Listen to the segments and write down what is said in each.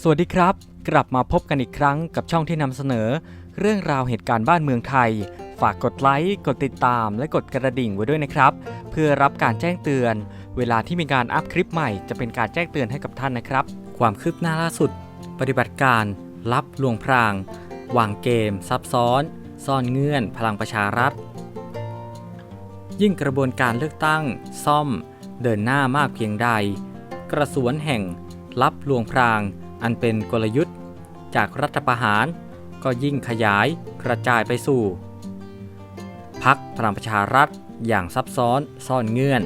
สวัสดีครับ กลับมาพบกันอีกครั้งกับช่องที่นำเสนอ เรื่องราวเหตุการณ์บ้านเมืองไทย ฝากกดไลค์กดติดตาม และกดกระดิ่งไว้ด้วยนะครับ เพื่อรับการแจ้งเตือน เวลาที่มีการอัพคลิปใหม่จะเป็นการแจ้งเตือนให้กับท่านนะครับ ความคืบหน้าล่าสุด ปฏิบัติการลับลวงพรางวางเกม ซับซ้อน ซ่อนเงื่อน พลังประชารัฐ ยิ่งกระบวนการเลือกตั้ง ซ่อม เดินหน้ามากเพียงใด กระสวนแห่งลับลวงพราง อันเป็นกลยุทธ์จากรัฐประหาร ก็ยิ่งขยายกระจายไปสู่พักพลังประชารัฐอย่างซับซ้อนซ่อนเงื่อน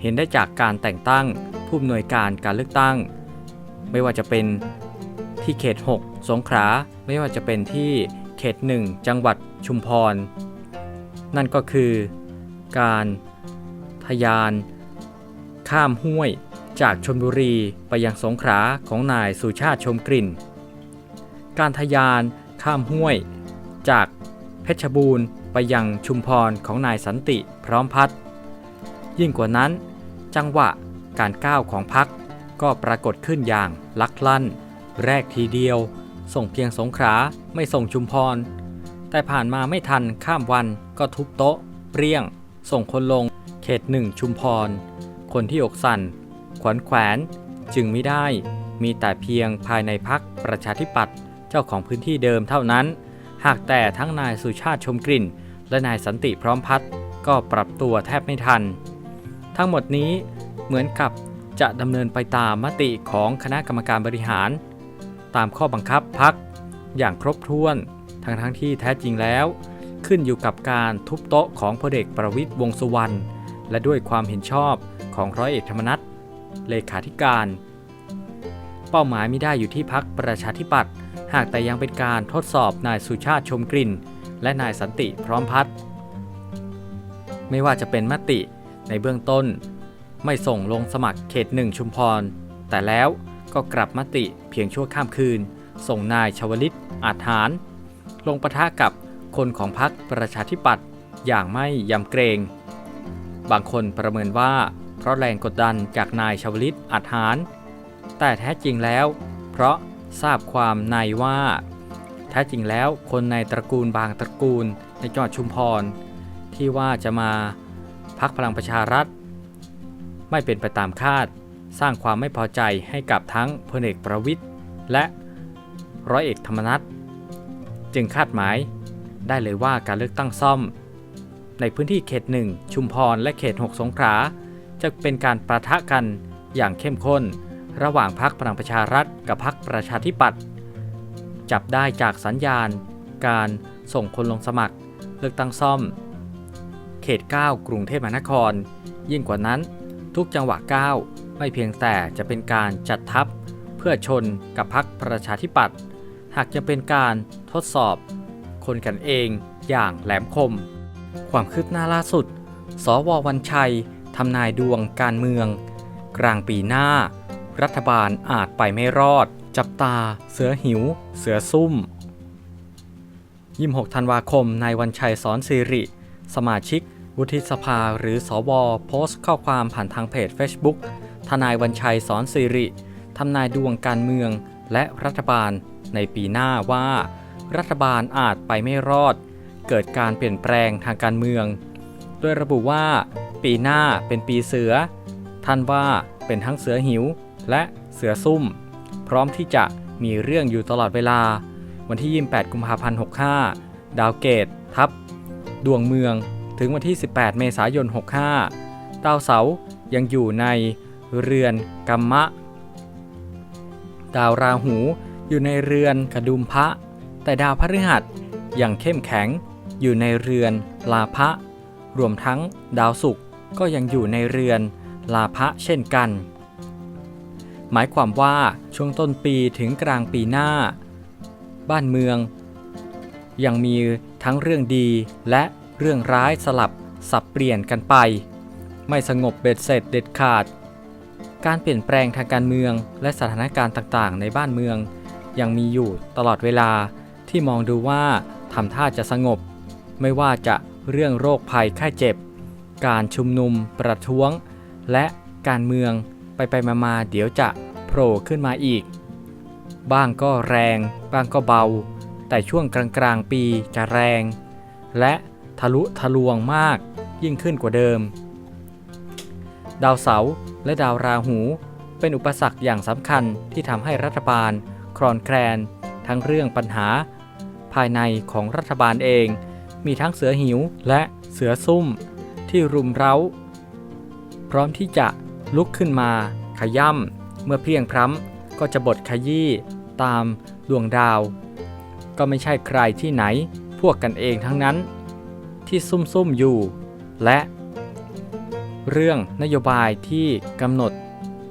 เห็นได้จากการแต่งตั้งผู้อำนวยการการเลือกตั้ง ไม่ว่าจะเป็นที่เขต 6 สงขลาไม่ว่าจะเป็นที่เขต 1 จังหวัดชุมพร นั่นก็คือการทะยานข้ามห้วย จากชนบุรีไปยังสงขลาของนายสุชาติชมกลิ่น การทะยานข้ามห้วย จากเพชรบูรณ์ไปยังชุมพรของนายสันติพร้อมพัฒน์ยิ่งกว่านั้น จังหวะการก้าวของพักก็ปรากฏขึ้นอย่างลักลั่น แรกทีเดียว ส่งเพียงสงขลาไม่ส่งชุมพร แต่ผ่านมาไม่ทันข้ามวันก็ทุบโต๊ะ เปรี้ยง ส่งคนลง เขตหนึ่งชุมพร คนที่อกสั่น ขวัญแขวนจึงไม่ได้มีแต่เพียงภายในพักประชาธิปัตย์เจ้าของพื้นที่เดิมเท่านั้น หากแต่ทั้งนายสุชาติชมกลิ่น และนายสันติพร้อมพัฒน์ก็ปรับตัวแทบไม่ทัน ทั้งหมดนี้เหมือนกับจะดำเนินไปตามมติของคณะกรรมการบริหาร ตามข้อบังคับพักอย่างครบถ้วน ทั้งทั้งที่แท้จริงแล้ว ขึ้นอยู่กับการทุบโต๊ะของพลเอกประวิตยวงสุวรรณและด้วยความเห็นชอบของร้อยเอกธรรมนัฐ เลขาธิการ เป้าหมายไม่ได้อยู่ที่พักประชาธิปัตย์หากแต่ยังเป็นการทดสอบนายสุชาติชมกลิ่น และนายสันติพร้อมพัฒน์ไม่ว่าจะเป็นมติในเบื้องต้น ไม่ส่งลงสมัครเขตหนึ่งชุมพร แต่แล้วก็กลับมติเพียงชั่วข้ามคืน ส่งนายชวลิตอาจหาร ลงประทะกับคนของพรรคประชาธิปัตย์อย่างไม่ยำเกรง บางคนประเมินว่า เพราะแรงกดดันจากนายชวลิตอาจหารแต่แท้จริงแล้ว เพราะทราบความในว่า แท้จริงแล้วคนในตระกูลบางตระกูลในจังหวัดชุมพร ที่ว่าจะมาพักพลังประชารัฐ ไม่เป็นไปตามคาด สร้างความไม่พอใจให้กับทั้งพลเอกประวิทย์และร้อยเอกธรรมนัฐจึงคาดหมายได้เลยว่าการเลือกตั้งซ่อม ในพื้นที่เขตหนึ่งชุมพรและเขต 6 สงขลา จะเป็นการประทะกันอย่างเข้มข้น ระหว่างพรรคพลังประชารัฐกับพรรคประชาธิปัตย์จับได้จากสัญญาณ การส่งคนลงสมัคร เลือกตั้งซ่อม เขต 9 กรุงเทพมหานคร ยิ่งกว่านั้น ทุกจังหวะก้าไม่เพียงแต่จะเป็นการจัดทัพเพื่อชนกับพรรคประชาธิปัตย์หากจะเป็นการทดสอบ คนกันเองอย่างแหลมคม ความคืบหน้าล่าสุด สววันชัย ทำนายดวงการเมือง กลางปีหน้า รัฐบาลอาจไปไม่รอด จับตา เสือหิว เสือซุ่ม 26 ธันวาคมนายวันชัยสอนสิริ สมาชิก วุฒิสภาหรือสวโพสต์ข้อความผ่านทางเพจ Facebook ทนายวันชัยสอนสิริทำนายดวงการเมืองและรัฐบาลในปีหน้าว่า รัฐบาลอาจไปไม่รอด เกิดการเปลี่ยนแปลงทางการเมือง โดยระบุว่า ปีหน้าเป็นปีเสือ ท่านว่าเป็นทั้งเสือหิวและเสือซุ่ม พร้อมที่จะมีเรื่องอยู่ตลอดเวลา วันที่ 28 กุมภาพันธ์ 65 ดาวเกตทับ ดวงเมืองถึงวันที่ 18 เมษายน 65 ดาวเสายังอยู่ในเรือนกัมมะ ดาวราหูอยู่ในเรือนกระดุมพระ แต่ดาวพฤหัสยังเข้มแข็งอยู่ในเรือนลาภะรวมทั้งดาวศุกร์ ก็ยังอยู่ในเรือนลาภะเช่นกัน หมายความว่าช่วงต้นปีถึงกลางปีหน้า บ้านเมือง ยังมีทั้งเรื่องดีและเรื่องร้ายสลับสับเปลี่ยนกันไป ไม่สงบเบ็ดเสร็จเด็ดขาด การเปลี่ยนแปลงทางการเมืองและสถานการณ์ต่างๆ ในบ้านเมือง ยังมีอยู่ตลอดเวลาที่มองดูว่าทำท่าจะสงบ ไม่ว่าจะเรื่องโรคภัยไข้เจ็บ การชุมนุม ประท้วง และการเมืองไปไปมาๆเดี๋ยวจะพผล่ขึ้นมาอีก บ้างก็แรง บ้างก็เบา แต่ช่วงกลางๆปีจะแรง และทะลุทะลวงมากยิ่งขึ้นกว่าเดิม ดาวเสาร์และดาวราหู เป็นอุปสรรคอย่างสำคัญที่ทำให้รัฐบาล คลอนแคลน ทั้งเรื่องปัญหา ภายในของรัฐบาลเอง มีทั้งเสือหิวและเสือซุ่ม ที่รุมเร้า พร้อมที่จะลุกขึ้นมาขย่ำเมื่อเพียงพร้ำก็จะบดขยี้ตามดวงดาว ก็ไม่ใช่ใครที่ไหนพวกกันเองทั้งนั้น ที่ซุ่มๆอยู่ และ เรื่องนโยบายที่กำหนด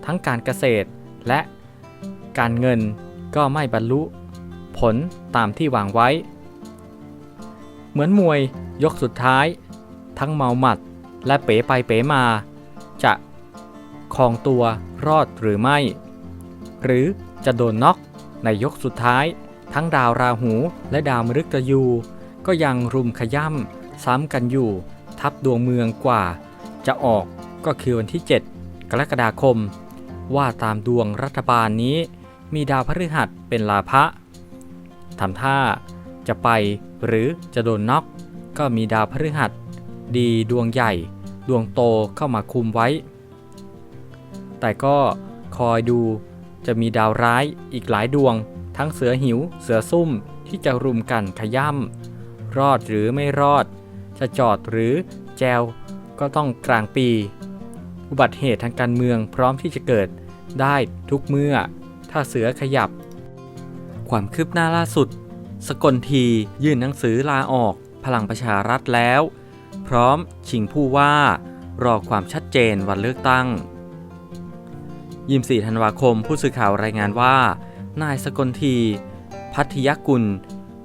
ทั้งการเกษตรและการเงินก็ไม่บรรลุ ผลตามที่วางไว้ เหมือนมวยยกสุดท้าย ทั้งเมาหมัด และเป๋ไปเป๋มา จะครองตัวรอดหรือไม่ หรือจะโดนน็อกในยกสุดท้าย ทั้งดาวราหูและดาวมฤตยู ก็ยังรุมขย่ำซ้ำกันอยู่ ทับดวงเมืองกว่า จะออกก็คือวันที่ 7 กรกฎาคม ว่าตามดวงรัฐบาลนี้ มีดาวพฤหัสเป็นลาภะทำท่าจะไปหรือจะโดนน็อกก็มีดาวพฤหัส ดีดวงใหญ่ ดวงโตเข้ามาคุมไว้ แต่ก็คอยดูจะมีดาวร้ายอีกหลายดวง ทั้งเสือหิว เสือซุ่มที่จะรุมกันขย่ำรอดหรือไม่รอด จะจอดหรือแจวก็ต้องกลางปี อุบัติเหตุทางการเมืองพร้อมที่จะเกิดได้ทุกเมื่อ ถ้าเสือขยับ ความคืบหน้าล่าสุด สกลทียื่นหนังสือลาออกพลังประชารัฐแล้ว พร้อมชิงผู้ว่า รอความชัดเจนวันเลือกตั้งยิม4ธันวาคมผู้สื่อข่าวรายงานว่า นายสกลที พัทยกุล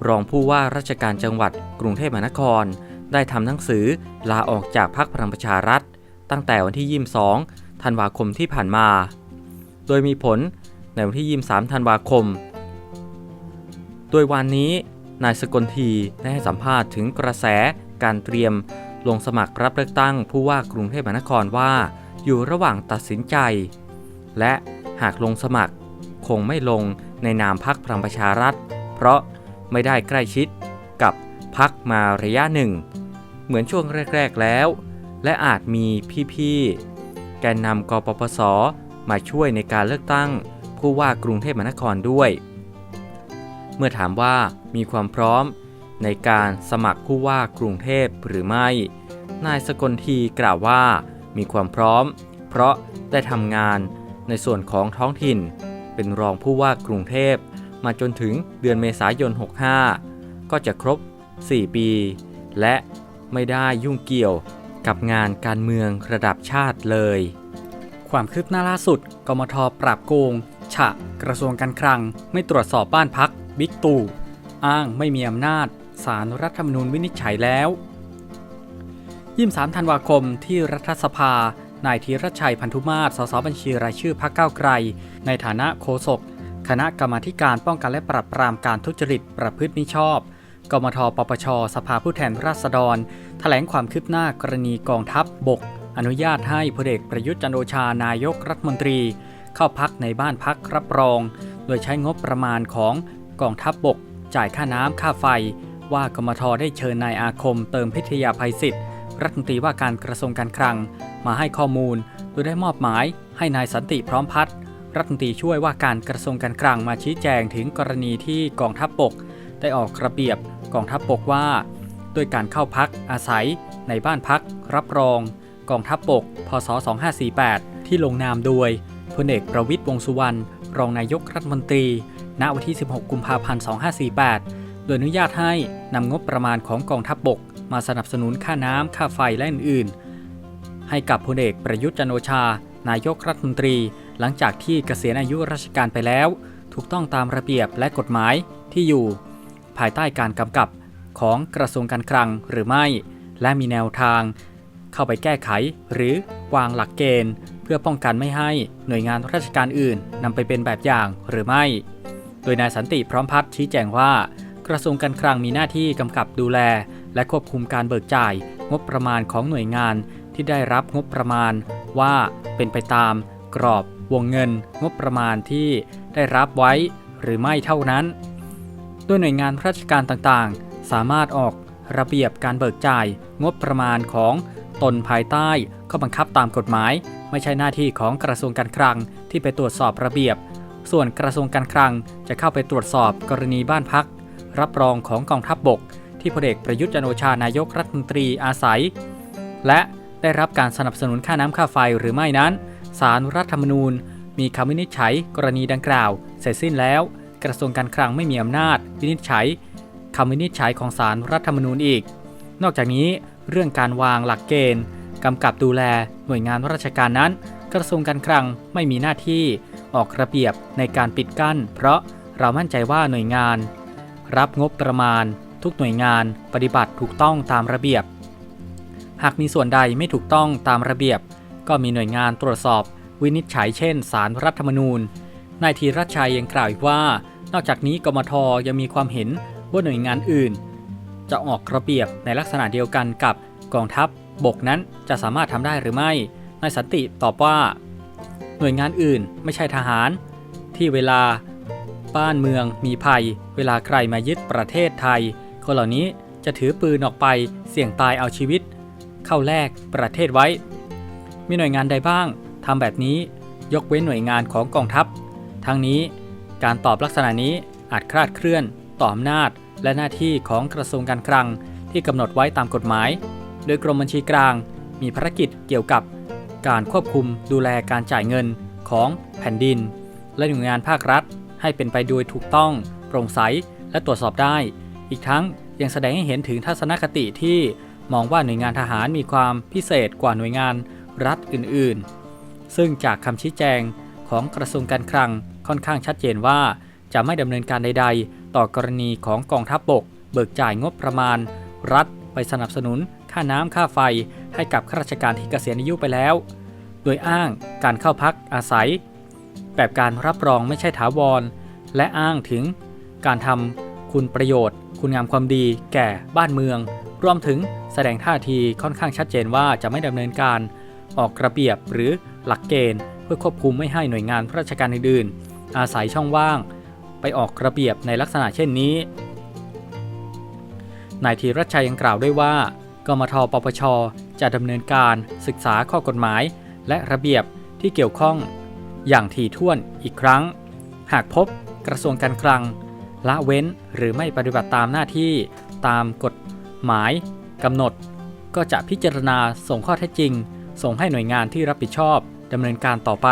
รองผู้ว่าราชการจังหวัดกรุงเทพมหานคร ได้ทำหนังสือลาออกจากพรรคพลังประชารัฐ ตั้งแต่วันที่ 22 ธันวาคมที่ผ่านมา โดยมีผลในวันที่ 23 ธันวาคม โดยวันนี้นายสกลทีได้ให้สัมภาษณ์ถึงกระแสการเตรียม ลงสมัครรับเลือกตั้งผู้ว่ากรุงเทพมหานครว่า อยู่ระหว่างตัดสินใจ และหากลงสมัคร คงไม่ลงในนามพักพลังประชารัฐ เพราะไม่ได้ใกล้ชิดกับพักมาระยะหนึ่ง เหมือนช่วงแรก ๆแล้ว และอาจมีพี่ๆแกนนำกปปส มาช่วยในการเลือกตั้ง ผู้ว่ากรุงเทพมหานครด้วย เมื่อถามว่ามีความพร้อม ในการสมัครผู้ว่ากรุงเทพหรือไม่ นายสกลทีกล่าวว่า มีความพร้อม เพราะได้ทำงานในส่วนของท้องถิ่น เป็นรองผู้ว่ากรุงเทพมาจนถึงเดือนเมษายน 65 ก็จะครบ 4 ปี และไม่ได้ยุ่งเกี่ยวกับงานการเมืองระดับชาติเลย ความคืบหน้าล่าสุด กมทปราบโกง ฉะ กระทรวงการคลัง ไม่ตรวจสอบบ้านพัก บิ๊กตู่ อ้างไม่มีอำนาจ สารรัฐธรรมนูญวินิจฉัยแล้ว23ธันวาคมที่รัฐสภา นายธีรชัยพันธุมาศสสบัญชีรายชื่อพรรคก้าวไกล ในฐานะโฆษกคณะกรรมาการป้องกันและปราบปรามการทุจริตประพฤติมิชอบ กมทปปช สภาผู้แทนราษฎร แถลงความคืบหน้ากรณีกองทัพบบก อนุญาตให้พลเอกประยุทธ์จันโอชานายกรัฐมนตรี เข้าพักในบ้านพักรับรอง โดยใช้งบประมาณของกองทัพบบก จ่ายค่าน้ำค่าไฟ ว่ากมทได้เชิญนายอาคมเติมพิทยาภัยศิษย์รัฐมนตรีว่าการกระทรวงการคลัง มาให้ข้อมูล โดยได้มอบหมายให้นายสันติพร้อมพัฒน์รัฐมนตรีช่วยว่าการกระทรวงการคลังมาชี้แจงถึงกรณีที่กองทัพบก ได้ออกระเบียบกองทัพบกว่า ด้วยการเข้าพักอาศัย ในบ้านพัก รับรอง กองทัพบก พศ 2548 ที่ลงนามโดยพลเอกประวิตยวงสุวรรณรองนายกรัฐมนตรี ณวันที่ 16 กุมภาพันธ์ 2548 โดยอนุญาตให้นำงบประมาณของกองทัพบบก มาสนับสนุนค่าน้ำค่าไฟและอื่นๆ ให้กับพลเอกประยุทธ์จันโอชา นายกรัฐมนตรี หลังจากที่เกษียณอายุราชการไปแล้ว ถูกต้องตามระเบียบและกฎหมายที่อยู่ ภายใต้การกำกับของกระทรวงการคลังหรือไม่ และมีแนวทาง เข้าไปแก้ไขหรือวางหลักเกณฑ์ เพื่อป้องกันไม่ให้หน่วยงานราชการอื่นนำไปเป็นแบบอย่างหรือไม่ โดยนายสันติพร้อมพัฒน์ชี้แจงว่า กระทรวงการคลังมีหน้าที่กำกับดูแล และควบคุมการเบิกจ่าย งบประมาณของหน่วยงานที่ได้รับงบประมาณ ว่าเป็นไปตาม กรอบวงเงิน งบประมาณที่ได้รับไว้หรือไม่เท่านั้นด้วยหน่วยงานราชการต่างๆ สามารถออกระเบียบการเบิกจ่าย งบประมาณของตนภายใต้ข้อบังคับตามกฎหมาย ไม่ใช่หน้าที่ของกระทรวงการคลังที่ไปตรวจสอบระเบียบ ส่วนกระทรวงการคลังจะเข้าไปตรวจสอบกรณีบ้านพัก รับรองของกองทัพบบก ที่พลเอกประยุทธ์จันโอชานายกรัฐมนตรีอาศัย และได้รับการสนับสนุนค่าน้ำค่าไฟหรือไม่นั้นศาลรัฐธรรมนูญ มีคำวินิจฉัยกรณีดังกล่าว เสร็จสิ้นแล้ว กระทรวงการคลังไม่มีอำนาจ วินิจฉัยคำวินิจฉัยของศาลรัฐธรรมนูญอีก นอกจากนี้เรื่องการวางหลักเกณฑ์กำกับดูแลหน่วยงานราชการนั้น กระทรวงการคลังไม่มีหน้าที่ออกระเบียบในการปิดกั้น เพราะเรามั่นใจว่าหน่วยงาน รับงบประมาณ ทุกหน่วยงานปฏิบัติถูกต้องตามระเบียบ หากมีส่วนใดไม่ถูกต้องตามระเบียบ ก็มีหน่วยงานตรวจสอบวินิจฉัยเช่นศาลรัฐธรรมนูญ นายธีรชัยยังกล่าวอีกว่า นอกจากนี้กมทยังมีความเห็นว่าหน่วยงานอื่น จะออกระเบียบในลักษณะเดียวกันกับกองทัพบกนั้นจะสามารถทำได้หรือไม่ นายสันติตอบว่า หน่วยงานอื่นไม่ใช่ทหาร ที่เวลา บ้านเมืองมีภัย เวลาใครมายึดประเทศไทย คนเหล่านี้จะถือปืนออกไปเสี่ยงตายเอาชีวิต เข้าแลกประเทศไว้ มีหน่วยงานใดบ้างทำแบบนี้ยกเว้นหน่วยงานของกองทัพ ทั้งนี้การตอบลักษณะนี้อาจคลาดเคลื่อน ต่ออำนาจ และหน้าที่ของกระทรวงการคลังที่กำหนดไว้ตามกฎหมาย โดยกรมบัญชีกลาง มีภารกิจเกี่ยวกับ การควบคุมดูแลการจ่ายเงินของแผ่นดิน และหน่วยงานภาครัฐ ให้เป็นไปโดยถูกต้อง โปร่งใส และตรวจสอบได้ อีกทั้งยังแสดงให้เห็นถึงทัศนคติที่มองว่าหน่วยงานทหารมีความพิเศษกว่าหน่วยงานรัฐอื่นๆ ซึ่งจากคำชี้แจงของกระทรวงการคลังค่อนข้างชัดเจนว่าจะไม่ดำเนินการใด ๆ ต่อกรณีของกองทัพบบก เบิกจ่ายงบประมาณ รัฐไปสนับสนุน ค่าน้ำค่าไฟให้กับข้าราชการที่เกษียณอายุไปแล้ว โดยอ้างการเข้าพักอาศัย แบบการรับรองไม่ใช่ถาวร และอ้างถึงการทำคุณประโยชน์ คุณงามความดีแก่บ้านเมือง รวมถึงแสดงท่าทีค่อนข้างชัดเจนว่าจะไม่ดำเนินการออกระเบียบหรือหลักเกณฑ์ เพื่อควบคุมไม่ให้หน่วยงานราชการอื่นๆ อาศัยช่องว่าง ไปออกระเบียบในลักษณะเช่นนี้นายธีรชัยยังกล่าวด้วยว่ากมทปปช จะดำเนินการศึกษาข้อกฎหมาย และระเบียบที่เกี่ยวข้อง อย่างถี่ถ้วนอีกครั้ง หากพบกระทรวงการคลัง ละเว้นหรือไม่ปฏิบัติตามหน้าที่ตามกฎหมายกำหนด ก็จะพิจารณาส่งข้อเท็จจริง ส่งให้หน่วยงานที่รับผิดชอบดำเนินการต่อไป